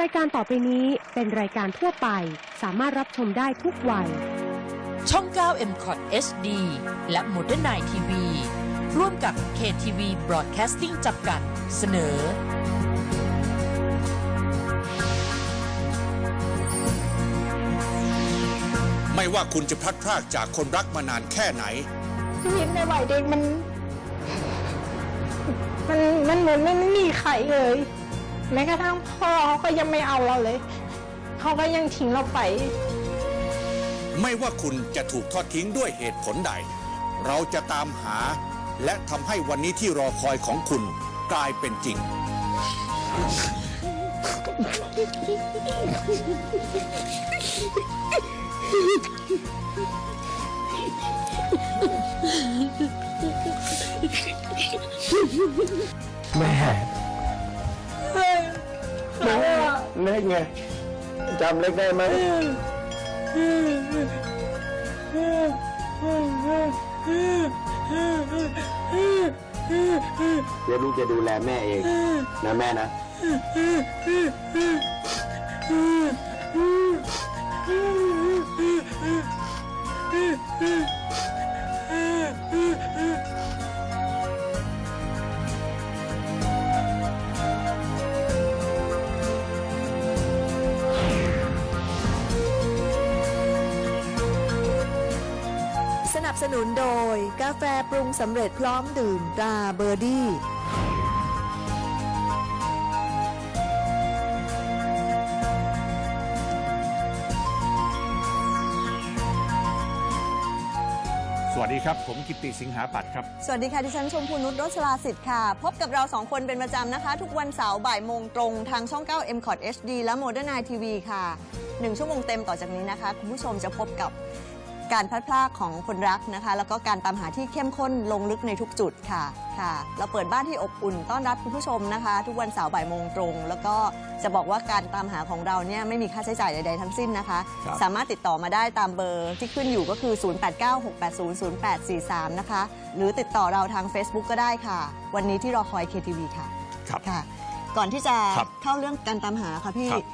รายการต่อไปนี้เป็นรายการทั่วไป สามารถรับชมได้ทุกวัย ช่อง 9 m c o t HD และ Modern Night TV ร่วมกับ KTV Broadcasting จำกัดเสนอ ไม่ว่าคุณจะพลัดพรากจากคนรักมานานแค่ไหน ชีวิตในวัยเด็กมัน มันมันเหมือนไม่มีใครเลย แม้กระทั่งพ่อเขาก็ยังไม่เอาเราเลย เขาก็ยังทิ้งเราไป ไม่ว่าคุณจะถูกทอดทิ้งด้วยเหตุผลใด เราจะตามหา และทำให้วันนี้ที่รอคอยของคุณกลายเป็นจริง แม่แม่ เล็กไงจำเล็กได้ไหมเดี๋ยวลูกจะดูแลแม่เอง นะแม่นะ นับสนุนโดย กาแฟปรุงสำเร็จพร้อมดื่มตราเบอร์ดี้ สวัสดีครับ ผมกิตติสิงหาปัตย์ครับ สวัสดีค่ะดิฉันชมพูนุชรสลาสิทธิ์ค่ะ พบกับเราสองคนเป็นประจำนะคะ ทุกวันเสาร์บ่ายโมงตรงทางช่อง 9 m c o t HD และ Modern Night TV ค่ะ 1 ชั่วโมงเต็มต่อจากนี้นะคะ คุณผู้ชมจะพบกับ การพลัดพรากของคนรักนะคะ แล้วก็การตามหาที่เข้มข้นลงลึกในทุกจุดค่ะค่ะ เราเปิดบ้านที่อบอุ่นต้อนรับคุณผู้ชมนะคะ ทุกวันเสาร์บ่ายโมงตรง แล้วก็จะบอกว่าการตามหาของเราเนี่ยไม่มีค่าใช้จ่ายใดๆทั้งสิ้นนะคะ ครับ สามารถติดต่อมาได้ตามเบอร์ที่ขึ้นอยู่ก็คือ 0896800843 นะคะ หรือติดต่อเราทาง Facebook ก็ได้ค่ะ วันนี้ที่รอคอย KTV ค่ะ ครับ ค่ะก่อนที่จะครับเข้าเรื่องการตามหาค่ะพี่ ครับ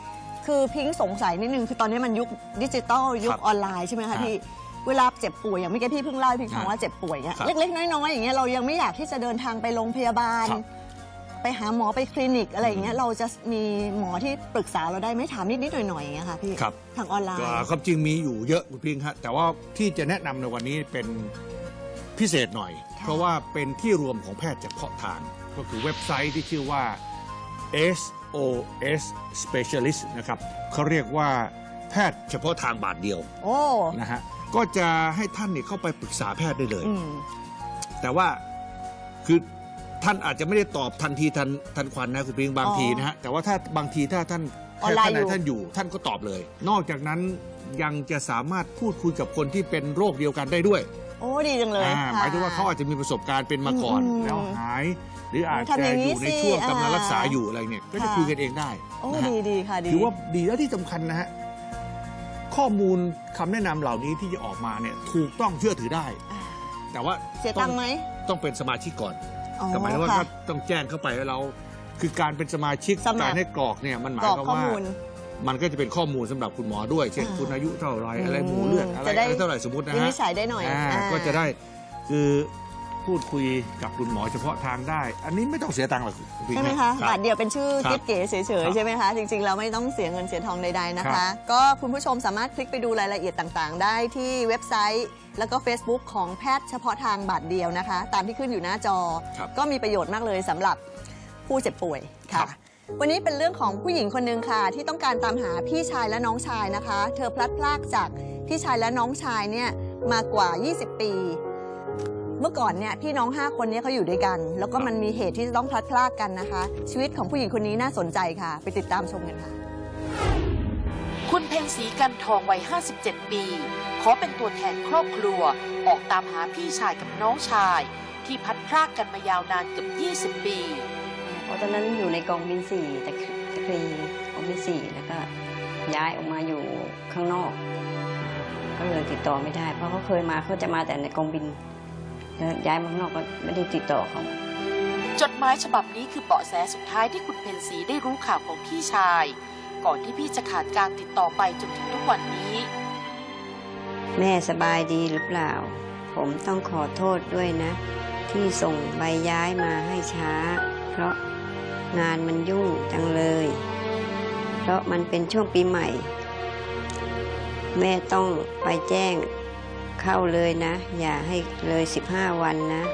คือพิงค์สงสัยนิดนึง คือตอนนี้มันยุคดิจิตอลยุคครับออนไลน์ใช่ไหมครัคะบพี่ เวลาเจ็บป่วยอย่างเมื่อกี้พี่เพิ่งเล่าให้พี่ฟังครับว่าเจ็บป่วยเงี้ยครับเล็กๆ น้อยๆอย่างเงี้ยเรายังไม่อยากที่จะเดินทางไปโรงพยาบาล ครับ ไปหาหมอไปคลินิกอะไรอย่างเงี้ยเราจะมีหมอที่ปรึกษาเราได้ไหมถามนิดๆหน่อยๆอย่างเงี้ยค่ะพี่ครับ ทางออนไลน์ก็ความจริงมีอยู่เยอะคุณพิงค์ฮะแต่ว่าที่จะแนะนำในวันนี้เป็นพิเศษหน่อย ค่ะ เพราะว่าเป็นที่รวมของแพทย์เฉพาะทาง ก็คือเว็บไซต์ที่ชื่อว่า SOS Specialist นะครับเขาเรียกว่าแพทย์เฉพาะทางบาทเดียว โอ้ นะฮะ ก็จะให้ท่านเนี่ยเข้าไปปรึกษาแพทย์ได้เลย อืม แต่ว่าคือท่านอาจจะไม่ได้ตอบทันทีทันทันควันนะคุณพิงค์บางอ๋อทีนะฮะแต่ว่าถ้าบางทีถ้าท่านออนไลน์ท่านไหนอยู่ ท่านอยู่ ท่านก็ตอบเลย นอกจากนั้นยังจะสามารถพูดคุยกับคนที่เป็นโรคเดียวกันได้ด้วยโอ้ดีจังเลยอ่าค่ะ หมายถึงว่าเขาอาจจะมีประสบการณ์เป็นมาก่อนอืมแล้วหาย หรืออาจทำอจะย่างนี้อยู่ในสิช่วงกำลังอ่ารักษาอยู่อะไรเนี่ยก็จะค่ะ คุยกันเองได้โอ้นะฮะ ดีดีค่ะดี ถือว่าดีแล้วที่สำคัญนะฮะ ข้อมูลคำแนะนำเหล่านี้ที่จะออกมาเนี่ยถูกต้องเชื่อถือได้อ่าแต่ว่าเสียตังค์ไหม ต้องเป็นสมาชิกก่อนอ๋อแต่หมายถึงว่าค่ะ ก็ต้องแจ้งเข้าไปว่าเรา คือการเป็นสมาชิกสมัคร การให้กรอกเนี่ยมันหมายกรอกความข้อว่า มูล มันก็จะเป็นข้อมูลสำหรับคุณหมอด้วย เช่นอ่าคุณอายุเท่าไหรอะไรอืมหมูเลือดอะไรจะได้ อะไรเท่าไหร่สมมตินะวิฮะนิจฉัยได้หน่อยอ่าอ่า ก็จะได้คือ พูดคุยกับคุณหมอเฉพาะทางได้ อันนี้ไม่ต้องเสียตังค์หรอกณพี่ใช่ไหมรัคะบบาทเดียวเป็นชื่อครับกิ๊บเก๋เฉครัยบๆใช่ไหมคะ จริงๆเราไม่ต้องเสียเงินเสียทองใดๆนะครัคะบก็คุณผู้ชมสามารถคลิกไปดูรายละเอียดต่างๆ ได้ที่เว็บไซต์ แล้วก็ Facebook ของแพทย์เฉพาะทางบาทเดียวนะคะ ตามที่ขึ้นอยู่หน้าจอครับก็มีประโยชน์มากเลยสำหรับผู้เจ็บป่วยครัค่ะบวันนี้เป็นเรื่องของผู้หญิงคนหนึ่งค่ะ ที่ต้องการตามหาพี่ชายและน้องชายนะคะ เธอพลัดพรากจากพี่ชายและน้องชายเนี่ยมากว่า 20 ปี เมื่อก่อนเนี่ยพี่น้อง 5 คนเนี้เขาอยู่ด้วยกัน แล้วก็มันมีเหตุที่จะต้องพลัดพรากกันนะคะ ชีวิตของผู้หญิงคนนี้น่าสนใจค่ะ ไปติดตามชมกันค่ะ คุณเพ็ญศรีกันทองวัย 57 ปี ขอเป็นตัวแทนครอบครัว ออกตามหาพี่ชายกับน้องชาย ที่พัดพรากกันมายาวนานเกือบ20 ปีเพราะตอนนั้นอยู่ในกองบินสี่ตะคตะครีกองบินสี่แล้วก็ย้ายออกมาอยู่ข้างนอก ก็เลยติดต่อไม่ได้ เพราะเขาเคยมาเขาจะมาแต่ในกองบินแล้ว ย้ายมาข้างนอกก็ไม่ได้ติดต่อเขา จดหมายฉบับนี้คือเบาะแสสุดท้ายที่คุณเพ็ญศรีได้รู้ข่าวของพี่ชาย ก่อนที่พี่จะขาดการติดต่อไปจนถึงทุกวันนี้ แม่สบายดีหรือเปล่า ผมต้องขอโทษด้วยนะ ที่ส่งใบย้ายมาให้ช้า เพราะงานมันยุ่งจังเลย เพราะมันเป็นช่วงปีใหม่ แม่ต้องไปแจ้ง เข้าเลยนะ อย่าให้เลย 15 วันนะ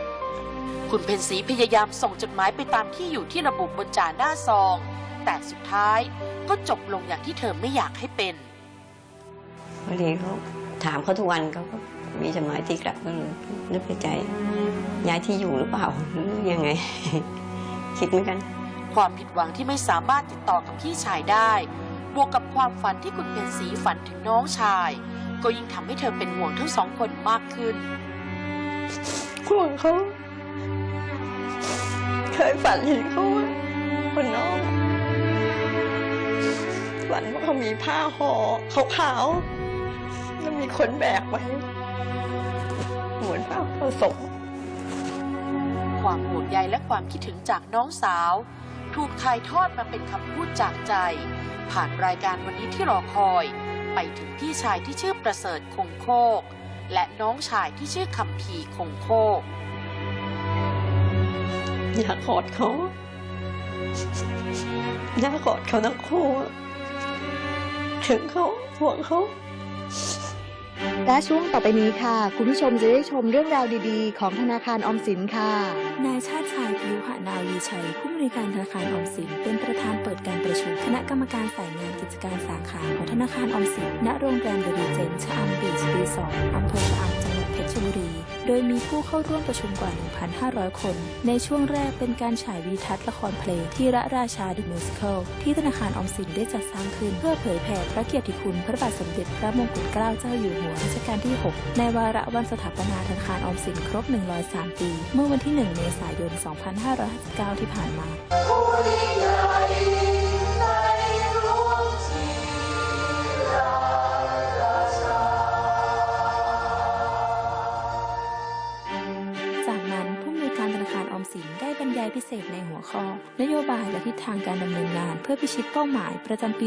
คุณเพนสีพยายามส่งจดหมายไปตามที่อยู่ที่ระบุบนจ่าหน้าซอง แต่สุดท้ายก็จบลงอย่างที่เธอไม่อยากให้เป็นพอดีเขาถามเขาทุกวันเขาก็มีจดหมายที่กลับก็เลยนึกในใจย้ายที่อยู่หรือเปล่าหรือยังไง คิดเหมือนกัน ความผิดหวังที่ไม่สามารถติดต่อกับพี่ชายได้ บวกกับความฝันที่คุณเพนสีฝันถึงน้องชาย ก็ยิ่งทำให้เธอเป็นห่วงทั้งสองคนมากขึ้น ห่วงเขา เคยฝันเห็นเขาอะคนน้องอะฝันว่าเขามีผ้าห่อขาวๆแล้วมีคนแบกไว้ เหมือนผ้าผสมความห่วงใยและความคิดถึงจากน้องสาว ถูกถ่ายทอดมาเป็นคำพูดจากใจ ผ่านรายการวันนี้ที่รอคอย ไปถึงพี่ชายที่ชื่อประเสริฐคงโคก และน้องชายที่ชื่อคำพีคงโคก อยากกอดเขาอยากกอดเขาทั้งคู่อะถึงเขาห่วงเขาและช่วงต่อไปนี้ค่ะ คุณผู้ชมจะได้ชมเรื่องราวดีๆ ของธนาคารออมสินค่ะ นายชาติชายพิวหา นาวีชัย ผู้บริการธนาคารออมสิน เป็นประธานเปิดการประชุม คณะกรรมการสายงานกิจการสาขาของธนาคารออมสิน ณ โรงแรมเดอะรีเจนชะอำบีชรีสอร์ทอำเภอชะอำจังหวัดเพชรบุรี ดยมีผู้เข้าร่วมประชุมกว่า 1,500 คน ในช่วงแรกเป็นการฉายวีทัศน์ละครเพลงที่ระราชาดิมิวสิคลที่ธนาคารอมสินได้จัดสร้างขึ้น เพื่อเผยแผ่พระเกียรติคุณพระบาทสมเด็จพระมงกุฎเกล้าเจ้าอยู่หัวรัชกาลที่ 6 ในวาระวันสถาปนาธนาคารออมสินครบ 103 ปี เมื่อวันที่ 1 เมษายน 2559 ที่ผ่านมา ศษในหัวข้อ นโยบายและทิศทางการดำเนินงาน เพื่อพิชิตเป้าหมายประจำปี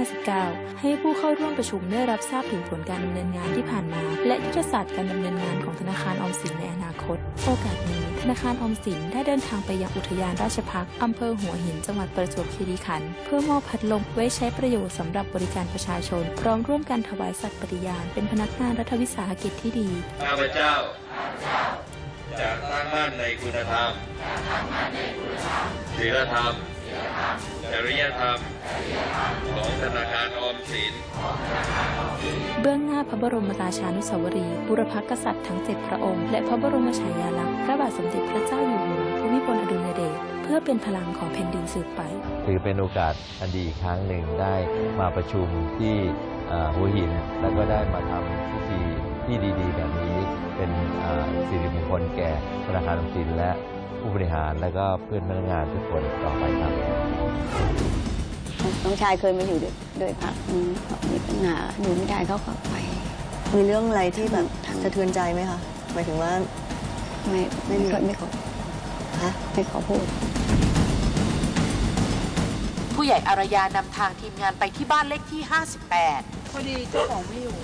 2559 ให้ผู้เข้าร่วมประชุมได้รับทราบถึงผลการดำเนินงานที่ผ่านมา และยุทธศาสตร์การดำเนินงานของธนาคารออมสินในอนาคต โอกาสนี้ธนาคารออมสินได้เดินทางไปยังอุทยานราชพักษ์อำเภอหัวหินจังหวัดประจวบคีรีขันธ์เพื่อมอบพัดลมไว้ใช้ประโยชน์สำหรับบริการประชาชน พร้อมร่วมกันถวายสัตย์ปฏิญาณ เป็นพนักงานรัฐวิสาหกิจที่ดีข้าพเจ้า จะตั้งมั่นในคุณธรรมศีลธรรม จริยธรรม ของธนาคารออมสิน เบื้องหน้าพระบรมราชานุสาวรีย์บุรพกษัตริย์ทั้งเจ็ดพระองค์ และพระบรมฉายาลักษณ์พระบาทสมเด็จพระเจ้าอยู่หัวภูมิพลอดุลยเดชเพื่อเป็นพลังของแผ่นดินสืบไป ถือเป็นโอกาสอันดีอีกครั้งหนึ่งได้มาประชุมที่อ่าหัวหิน แล้วก็ได้มาทำพิธีที่ดี ๆ แบบนี้ เป็นอ่าสิริมงคลแก่ธนาคารออมสินและผู้บริหารและก็เพื่อนพนักงานทุกคนต่อไปครับน้องชายเคยมาอยู่ด้วยด้วยพักนึงเขามีปัญหาอยู่ไม่ได้เขาก็ไป มีเรื่องอะไรที่แบบทำสะเทือนใจไหมคะหมายถึงว่าไม่ไม่ไม่มีขอไม่ขอฮะไม่ขอพูด ผู้ใหญ่อารยานำทางทีมงานไปที่บ้านเลขที่ 58 พอดีเจ้าของไม่อยู่